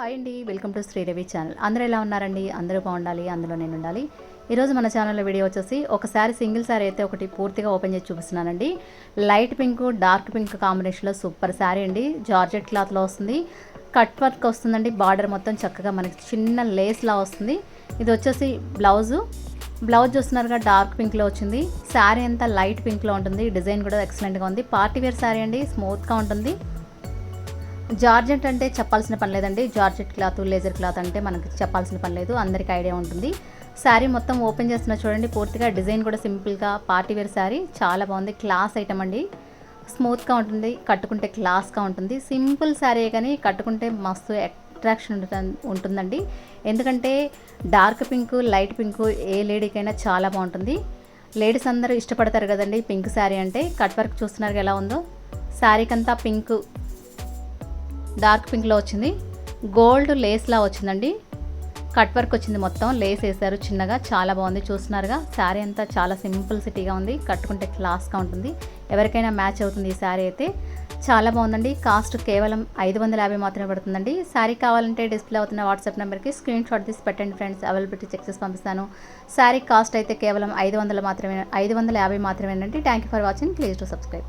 Hi అండి welcome to శ్రీరవి channel. అందరూ ఎలా ఉన్నారండి? అందరూ బాగుండాలి అందులో నేను ఉండాలి. ఈరోజు మన ఛానల్లో వీడియో వచ్చేసి ఒక శారీ సింగిల్ శారీ అయితే ఒకటి పూర్తిగా ఓపెన్ చేసి చూపిస్తున్నానండి. లైట్ పింక్ డార్క్ పింక్ కాంబినేషన్లో సూపర్ శారీ అండి. జార్జెట్ క్లాత్లో వస్తుంది. కట్ వర్క్ వస్తుందండి. బార్డర్ మొత్తం చక్కగా మనకి చిన్న లేస్లా వస్తుంది. ఇది వచ్చేసి బ్లౌజు. బ్లౌజ్ చూస్తున్నారుగా డార్క్ పింక్లో వచ్చింది. శారీ అంతా లైట్ పింక్లో ఉంటుంది. డిజైన్ కూడా ఎక్సలెంట్గా ఉంది. పార్టీ వేర్ శారీ అండి. స్మూత్గా ఉంటుంది. జార్జెట్ అంటే చెప్పాల్సిన పని లేదండి. జార్జెట్ క్లాత్ లేజర్ క్లాత్ అంటే మనకి చెప్పాల్సిన పని లేదు. అందరికీ ఐడియా ఉంటుంది. శారీ మొత్తం ఓపెన్ చేస్తున్న చూడండి. పూర్తిగా డిజైన్ కూడా సింపుల్గా పార్టీ వేర్ శారీ చాలా బాగుంది. క్లాస్ ఐటమ్ అండి. స్మూత్గా ఉంటుంది. కట్టుకుంటే క్లాస్గా ఉంటుంది. సింపుల్ శారీ కానీ కట్టుకుంటే మస్తు అట్రాక్షన్ ఉంటుందండి. ఎందుకంటే డార్క్ పింక్ లైట్ పింక్ ఏ లేడీకైనా చాలా బాగుంటుంది. లేడీస్ అందరూ ఇష్టపడతారు కదండి పింక్ శారీ అంటే. కట్ వర్క్ చూస్తున్నారు ఎలా ఉందో. శారీకంతా పింక్ డార్క్ పింక్లో వచ్చింది. గోల్డ్ లేస్లా వచ్చిందండి. కట్ వర్క్ వచ్చింది మొత్తం. లేస్ వేసారు చిన్నగా. చాలా బాగుంది చూస్తున్నారుగా. శారీ అంతా చాలా సింపుల్ సిటీగా ఉంది. కట్టుకుంటే క్లాస్గా ఉంటుంది. ఎవరికైనా మ్యాచ్ అవుతుంది ఈ శారీ అయితే. చాలా బాగుందండి. కాస్ట్ కేవలం ఐదు వందల యాభై మాత్రమే పడుతుందండి. శారీ కావాలంటే డిస్ప్లే అవుతున్న వాట్సాప్ నెంబర్కి స్క్రీన్ షాట్ తీసి పెట్టండి ఫ్రెండ్స్. అవైలబిలిటీ చెక్ చేసి పంపిస్తాను. శారీ కాస్ట్ అయితే కేవలం ఐదు వందలు మాత్రమే ఐదు వందల యాభై మాత్రమేనండి. Thank you for watching. Please to subscribe.